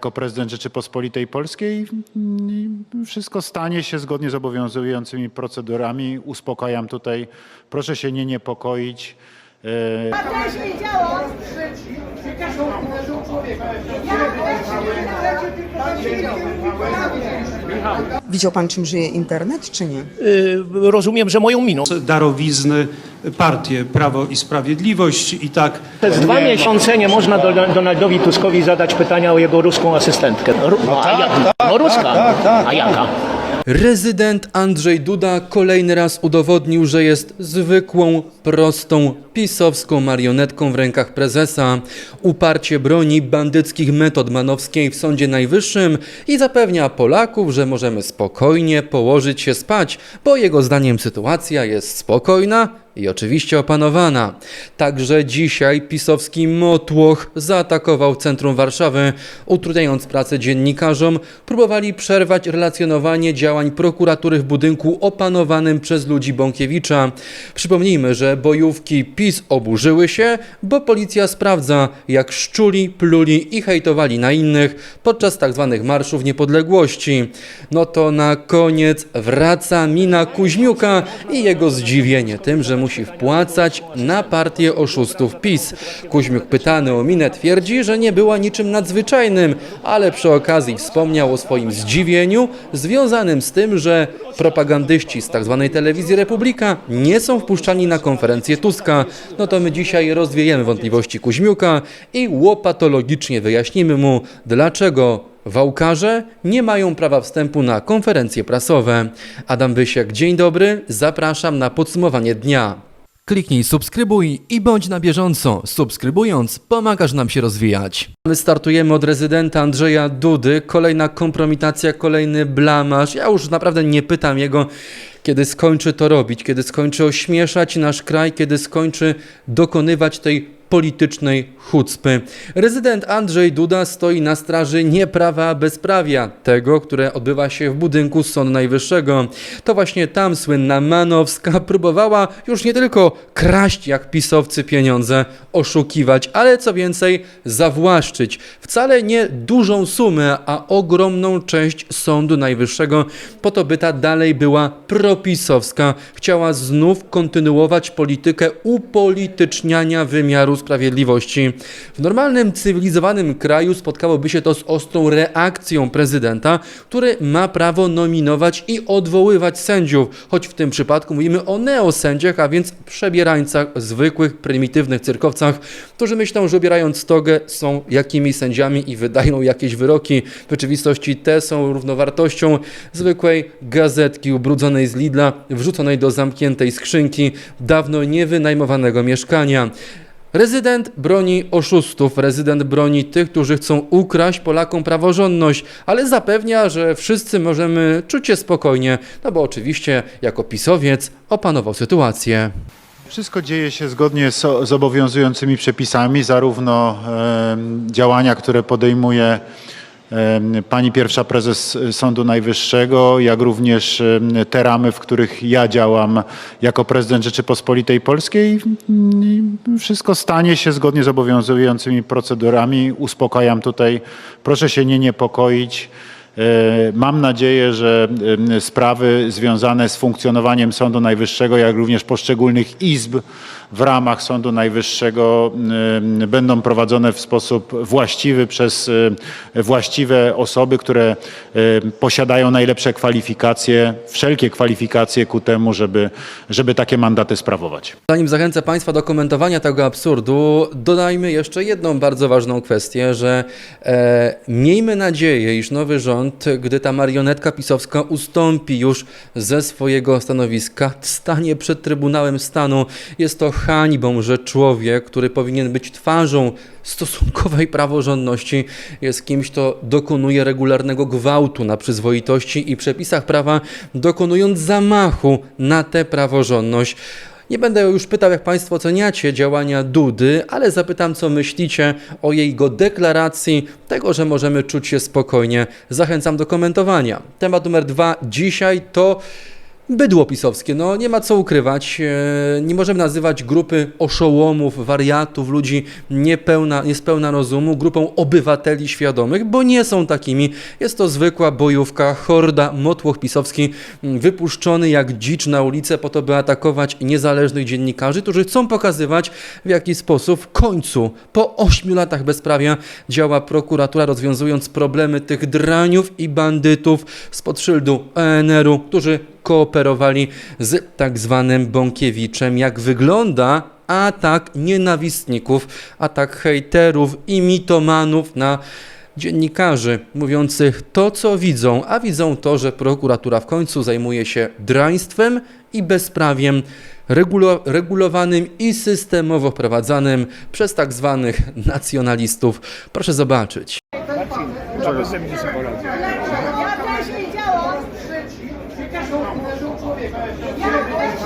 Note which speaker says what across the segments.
Speaker 1: Jako prezydent Rzeczypospolitej Polskiej mm, wszystko stanie się zgodnie z obowiązującymi procedurami. Uspokajam tutaj. Proszę się nie niepokoić. E,
Speaker 2: też nie działa.
Speaker 3: Widział pan, czym żyje internet, czy nie?
Speaker 4: Y, rozumiem, że moją miną.
Speaker 5: darowizny partie Prawo i Sprawiedliwość i tak
Speaker 4: Przez dwa miesiące nie można do, Donaldowi Tuskowi zadać pytania o jego ruską asystentkę. Ru, no, a jak, no ruska. A jaka?
Speaker 6: Rezydent Andrzej Duda kolejny raz udowodnił, że jest zwykłą, prostą, pisowską marionetką w rękach prezesa. Uparcie broni bandyckich metod manowskiej w Sądzie Najwyższym i zapewnia Polaków, że możemy spokojnie położyć się spać, bo jego zdaniem sytuacja jest spokojna i oczywiście opanowana. Także dzisiaj pisowski motłoch zaatakował centrum Warszawy, utrudniając pracę dziennikarzom. Próbowali przerwać relacjonowanie działań prokuratury w budynku opanowanym przez ludzi Bąkiewicza. Przypomnijmy, że bojówki PiS oburzyły się, bo policja sprawdza, jak szczuli, pluli i hejtowali na innych podczas tzw. marszów niepodległości. No to na koniec wraca mina Kuźmiuka i jego zdziwienie tym, że musi wpłacać na partię oszustów PiS. Kuźmiuk pytany o minę twierdzi, że nie była niczym nadzwyczajnym, ale przy okazji wspomniał o swoim zdziwieniu związanym z tym, że propagandyści z tzw. telewizji Republika nie są wpuszczani na konferencję Tuska. No to my dzisiaj rozwiejemy wątpliwości Kuźmiuka i łopatologicznie wyjaśnimy mu, dlaczego Wałkarze nie mają prawa wstępu na konferencje prasowe. Adam Wysiek, dzień dobry, zapraszam na podsumowanie dnia. Kliknij subskrybuj i bądź na bieżąco. Subskrybując, pomagasz nam się rozwijać. My startujemy od rezydenta Andrzeja Dudy. Kolejna kompromitacja, kolejny blamaż. Ja już naprawdę nie pytam jego, kiedy skończy to robić, kiedy skończy ośmieszać nasz kraj, kiedy skończy dokonywać tej politycznej chucpy. Rezydent Andrzej Duda stoi na straży nie prawa, a bezprawia, tego, które odbywa się w budynku Sądu Najwyższego. To właśnie tam słynna Manowska próbowała już nie tylko kraść jak pisowcy pieniądze, oszukiwać, ale co więcej, zawłaszczyć wcale nie dużą sumę, a ogromną część Sądu Najwyższego, po to by ta dalej była propisowska. Chciała znów kontynuować politykę upolityczniania wymiaru sprawiedliwości. W normalnym, cywilizowanym kraju spotkałoby się to z ostrą reakcją prezydenta, który ma prawo nominować i odwoływać sędziów, choć w tym przypadku mówimy o neosędziach, a więc przebierańcach, zwykłych, prymitywnych cyrkowcach, którzy myślą, że ubierając togę są jakimiś sędziami i wydają jakieś wyroki. W rzeczywistości te są równowartością zwykłej gazetki ubrudzonej z Lidla, wrzuconej do zamkniętej skrzynki dawno niewynajmowanego mieszkania. Rezydent broni oszustów, rezydent broni tych, którzy chcą ukraść Polakom praworządność, ale zapewnia, że wszyscy możemy czuć się spokojnie, no bo oczywiście jako pisowiec opanował sytuację.
Speaker 1: Wszystko dzieje się zgodnie z, obowiązującymi przepisami, zarówno em, działania, które podejmuje pani pierwsza prezes Sądu Najwyższego, jak również te ramy, w których ja działam jako prezydent Rzeczypospolitej Polskiej. Mm, Wszystko stanie się zgodnie z obowiązującymi procedurami. Uspokajam tutaj. Proszę się nie niepokoić. E, Mam nadzieję, że sprawy związane z funkcjonowaniem Sądu Najwyższego, jak również poszczególnych izb w ramach Sądu Najwyższego em, będą prowadzone w sposób właściwy przez e, właściwe osoby, które e, posiadają najlepsze kwalifikacje, wszelkie kwalifikacje ku temu, żeby, żeby takie mandaty sprawować.
Speaker 6: Zanim zachęcę Państwa do komentowania tego absurdu, dodajmy jeszcze jedną bardzo ważną kwestię, że e, miejmy nadzieję, iż nowy rząd, gdy ta marionetka pisowska ustąpi już ze swojego stanowiska, stanie przed Trybunałem Stanu. Jest to hańbą, że człowiek, który powinien być twarzą stosunkowej praworządności, jest kimś, kto dokonuje regularnego gwałtu na przyzwoitości i przepisach prawa, dokonując zamachu na tę praworządność. Nie będę już pytał, jak Państwo oceniacie działania Dudy, ale zapytam, co myślicie o jego deklaracji tego, że możemy czuć się spokojnie. Zachęcam do komentowania. Temat numer dwa dzisiaj to bydło pisowskie. No nie ma co ukrywać. E, Nie możemy nazywać grupy oszołomów, wariatów, ludzi niepełna, niespełna rozumu grupą obywateli świadomych, bo nie są takimi. Jest to zwykła bojówka, horda, motłoch pisowski, wypuszczony jak dzicz na ulicę po to, by atakować niezależnych dziennikarzy, którzy chcą pokazywać, w jaki sposób w końcu, po ośmiu latach bezprawia, działa prokuratura, rozwiązując problemy tych draniów i bandytów spod szyldu ENR-u, którzy kooperowali z tak zwanym Bąkiewiczem. Jak wygląda atak nienawistników, atak hejterów i mitomanów na dziennikarzy mówiących to, co widzą, a widzą to, że prokuratura w końcu zajmuje się draństwem i bezprawiem regulo- regulowanym i systemowo wprowadzanym przez tak zwanych nacjonalistów. Proszę zobaczyć
Speaker 2: też wiedziałam.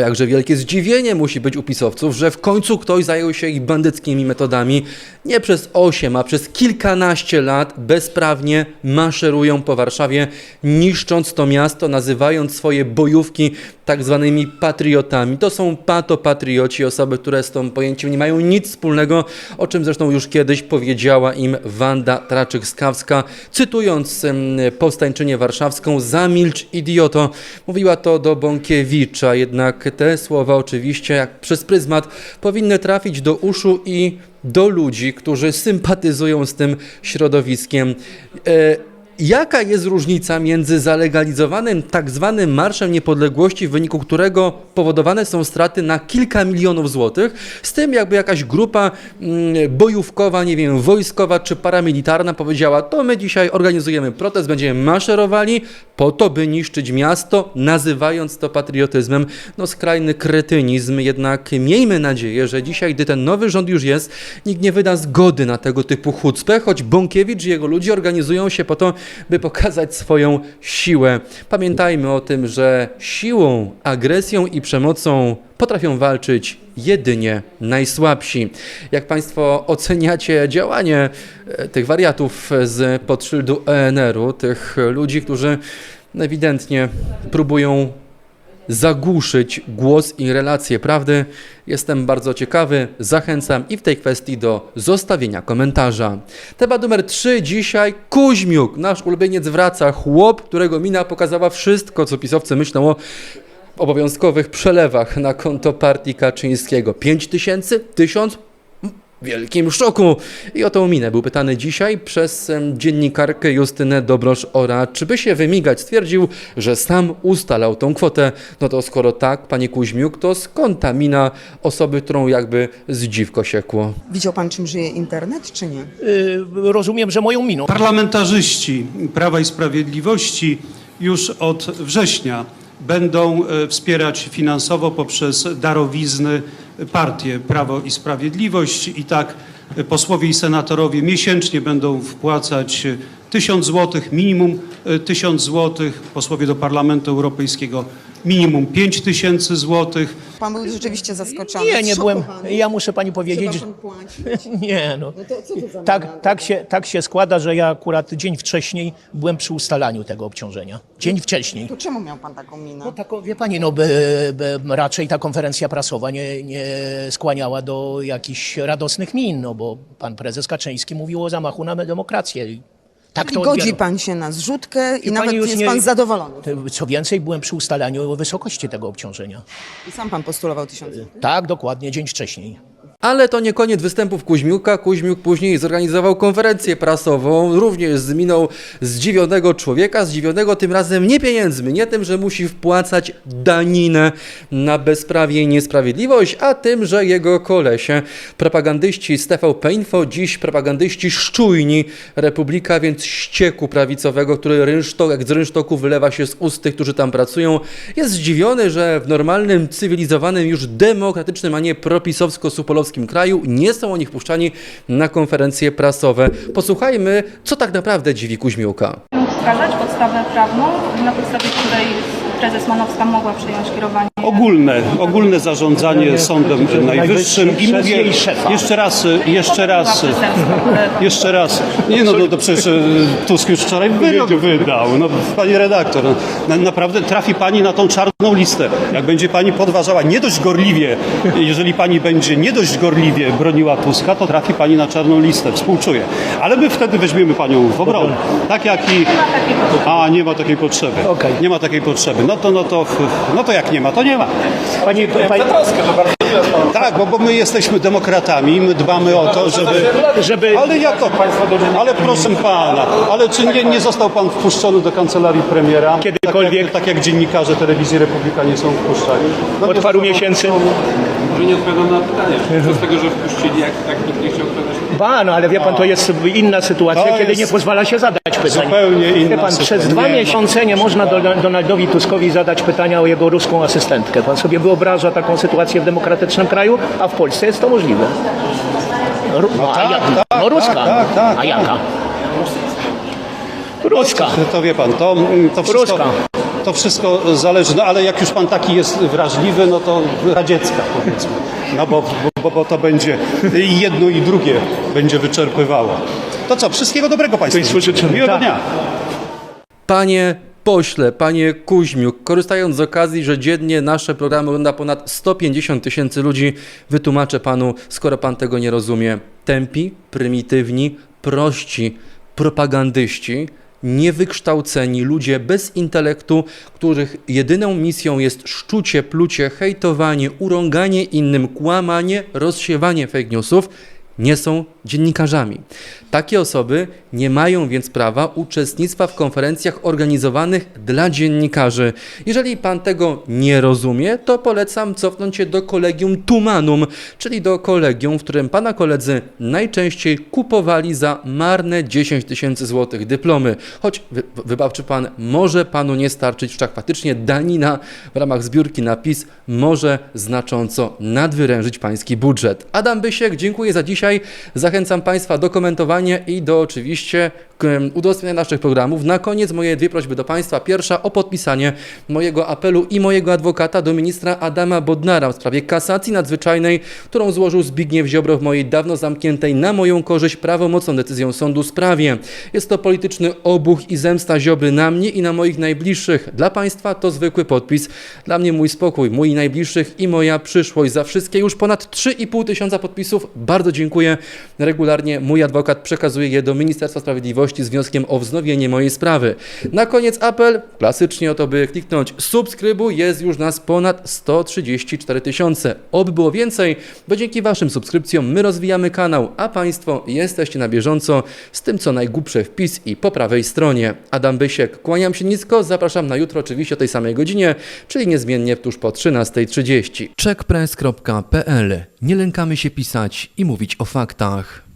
Speaker 6: Jakże wielkie zdziwienie musi być u pisowców, że w końcu ktoś zajął się ich bandyckimi metodami. Nie przez 8, a przez kilkanaście lat bezprawnie maszerują po Warszawie, niszcząc to miasto, nazywając swoje bojówki tak zwanymi patriotami. To są patopatrioci, osoby, które z tym pojęciem nie mają nic wspólnego, o czym zresztą już kiedyś powiedziała im Wanda Traczyk-Skawska, cytując powstańczynię warszawską, zamilcz idioto. Mówiła to do Bąkiewicza, jednak te słowa oczywiście jak przez pryzmat powinny trafić do uszu i do ludzi, którzy sympatyzują z tym środowiskiem. E, Jaka jest różnica między zalegalizowanym tak zwanym Marszem Niepodległości, w wyniku którego powodowane są straty na kilka milionów złotych, z tym jakby jakaś grupa mm, bojówkowa, nie wiem, wojskowa czy paramilitarna powiedziała, to my dzisiaj organizujemy protest, będziemy maszerowali po to, by niszczyć miasto, nazywając to patriotyzmem. No skrajny kretynizm, jednak miejmy nadzieję, że dzisiaj, gdy ten nowy rząd już jest, nikt nie wyda zgody na tego typu chucpę, choć Bąkiewicz i jego ludzie organizują się po to, by pokazać swoją siłę. Pamiętajmy o tym, że siłą, agresją i przemocą potrafią walczyć jedynie najsłabsi. Jak Państwo oceniacie działanie e, tych wariatów z podszyldu ENR-u, tych ludzi, którzy ewidentnie próbują zagłuszyć głos i relacje prawdy. Jestem bardzo ciekawy, zachęcam i w tej kwestii do zostawienia komentarza. Temat numer 3 dzisiaj Kuźmiuk, nasz ulubieniec wraca, chłop, którego mina pokazała wszystko, co pisowcy myślą o obowiązkowych przelewach na konto partii Kaczyńskiego. 5 tysięcy? 1000? W wielkim szoku. I o tą minę był pytany dzisiaj przez dziennikarkę Justynę Dobrosz-Ora, czy by się wymigać. Stwierdził, że sam ustalał tą kwotę. No to skoro tak, panie Kuźmiuk, to skąd ta mina osoby, którą jakby z dziwko siekło?
Speaker 3: Widział pan, czym żyje internet, czy nie?
Speaker 4: Y, rozumiem, że moją miną.
Speaker 5: Parlamentarzyści Prawa i Sprawiedliwości już od września będą e, wspierać finansowo poprzez darowizny partię Prawo i Sprawiedliwość. I tak posłowie i senatorowie miesięcznie będą wpłacać e, 1000 zł, minimum e, 1000 zł, posłowie do Parlamentu Europejskiego minimum 5000 złotych.
Speaker 3: Pan był rzeczywiście zaskoczony.
Speaker 4: Nie, nie byłem. Ja muszę pani powiedzieć,
Speaker 3: Trzeba pan płacić.
Speaker 4: Nie, no.
Speaker 3: No to co to za?
Speaker 4: Tak, tak, się, tak się składa, że ja akurat dzień wcześniej byłem przy ustalaniu tego obciążenia. Dzień wcześniej.
Speaker 3: To czemu miał pan taką minę?
Speaker 4: No taką, wie pani, no by, by raczej ta konferencja prasowa nie, nie skłaniała do jakichś radosnych min, no bo pan prezes Kaczyński mówił o zamachu na demokrację. I Tak
Speaker 3: I
Speaker 4: to
Speaker 3: godzi pan się na zrzutkę i
Speaker 4: Wie
Speaker 3: nawet jest
Speaker 4: nie-
Speaker 3: pan zadowolony.
Speaker 4: Co więcej, byłem przy ustalaniu wysokości tego obciążenia.
Speaker 3: I sam pan postulował tysiąc.
Speaker 4: Tak, dokładnie, dzień wcześniej.
Speaker 6: Ale to nie koniec występów Kuźmiuka. Kuźmiuk później zorganizował konferencję prasową, również z miną zdziwionego człowieka, zdziwionego tym razem nie pieniędzmi, nie tym, że musi wpłacać daninę na bezprawie i niesprawiedliwość, a tym, że jego kolesie, propagandyści z TVP Info, dziś propagandyści szczujni Republika, więc ścieku prawicowego, który rynsztok, jak z rynsztoku wylewa się z ust tych, którzy tam pracują, jest zdziwiony, że w normalnym, cywilizowanym, już demokratycznym, a nie propisowsko-supolowskim pisowskim kraju. Nie są oni wpuszczani na konferencje prasowe. Posłuchajmy, co tak naprawdę dziwi Kuźmiuka.
Speaker 7: wskazać podstawę prawną, na podstawie której prezes Manowska mogła przejąć kierowanie.
Speaker 5: Ogólne, ogólne zarządzanie Sądem Najwyższym i mówię jeszcze raz, jeszcze raz, jeszcze raz. Nie no, no to przecież e, Tusk już wczoraj wyrok wydał. No, pani redaktor, no, na, naprawdę trafi pani na tą czarną listę. Jak będzie pani podważała nie dość gorliwie, jeżeli pani będzie nie dość gorliwie broniła Tuska, to trafi pani na czarną listę. Współczuję. Ale my wtedy weźmiemy panią w obronę. Tak jak i... A, nie ma takiej potrzeby. Nie ma takiej potrzeby. No to, no to, no to jak nie ma, to nie ma.
Speaker 4: Pani, pani,
Speaker 5: Tak, bo, bo my jesteśmy demokratami, my dbamy o to, żeby...
Speaker 4: żeby
Speaker 5: Ale jak to? Ale proszę pana, ale czy nie, nie został pan wpuszczony do kancelarii premiera?
Speaker 4: Kiedykolwiek?
Speaker 5: Tak jak, tak jak dziennikarze telewizji Republika nie są wpuszczani. No
Speaker 4: od paru miesięcy.
Speaker 8: Może nie odpowiadam na pytanie. Co z tego, że wpuścili, jak tak nikt nie chciał odpowiadać?
Speaker 4: Ba, no ale wie pan, to jest inna sytuacja,
Speaker 5: To
Speaker 4: kiedy
Speaker 5: jest
Speaker 4: nie pozwala się zadać pytań.
Speaker 5: zupełnie inna
Speaker 4: Wie pan,
Speaker 5: sytuacja.
Speaker 4: przez dwa
Speaker 5: Nie, no.
Speaker 4: miesiące nie można do, Donaldowi Tuskowi zadać pytania o jego ruską asystentkę. Pan sobie wyobraża taką sytuację w demokratycznym kraju, a w Polsce jest to możliwe. Ru, no, a
Speaker 5: tak,
Speaker 4: jak,
Speaker 5: tak,
Speaker 4: no ruska.
Speaker 5: tak, tak, tak,
Speaker 4: a
Speaker 5: tak.
Speaker 4: jaka? Ruska.
Speaker 5: To, to wie pan, to, to, wszystko,
Speaker 4: Ruska.
Speaker 5: To wszystko zależy, no ale jak już pan taki jest wrażliwy, no to radziecka powiedzmy. No bo, bo, bo to będzie i jedno i drugie będzie wyczerpywało. To co, wszystkiego dobrego państwu.
Speaker 4: Państwu życzymy.
Speaker 5: Miłego
Speaker 4: Tak.
Speaker 5: dnia.
Speaker 6: Panie pośle, panie Kuźmiuk, korzystając z okazji, że dziennie nasze programy ogląda ponad 150 tysięcy ludzi, wytłumaczę panu, skoro pan tego nie rozumie. Tępi, prymitywni, prości propagandyści, niewykształceni ludzie bez intelektu, których jedyną misją jest szczucie, plucie, hejtowanie, urąganie innym, kłamanie, rozsiewanie fake newsów, nie są dziennikarzami. Takie osoby nie mają więc prawa uczestnictwa w konferencjach organizowanych dla dziennikarzy. Jeżeli pan tego nie rozumie, to polecam cofnąć się do kolegium Tumanum, czyli do kolegium, w którym pana koledzy najczęściej kupowali za marne 10 tysięcy złotych dyplomy. Choć wy, wybawczy pan, może panu nie starczyć, wszak faktycznie danina w ramach zbiórki na PiS może znacząco nadwyrężyć pański budżet. Adam Bysiek, dziękuję za dzisiaj. Zachęcam państwa do komentowania i do oczywiście udostępniania naszych programów. Na koniec moje dwie prośby do państwa. Pierwsza o podpisanie mojego apelu i mojego adwokata do ministra Adama Bodnara w sprawie kasacji nadzwyczajnej, którą złożył Zbigniew Ziobro w mojej dawno zamkniętej na moją korzyść prawomocną decyzją sądu sprawie. Jest to polityczny obuch i zemsta Ziobry na mnie i na moich najbliższych. Dla państwa to zwykły podpis. Dla mnie mój spokój, mój najbliższych i moja przyszłość. Za wszystkie już ponad 3,5 tysiąca podpisów bardzo dziękuję. Regularnie mój adwokat przekazuje je do Ministerstwa Sprawiedliwości z wnioskiem o wznowienie mojej sprawy. Na koniec apel, klasycznie o to, by kliknąć subskrybuj, jest już nas ponad 134 tysiące. Oby było więcej, bo dzięki Waszym subskrypcjom my rozwijamy kanał, a Państwo jesteście na bieżąco z tym, co najgłupsze wpis i po prawej stronie. Adam Bysiek, kłaniam się nisko, zapraszam na jutro oczywiście o tej samej godzinie, czyli niezmiennie tuż po 13.30.
Speaker 9: Checkpress.pl. Nie lękamy się pisać i mówić o faktach.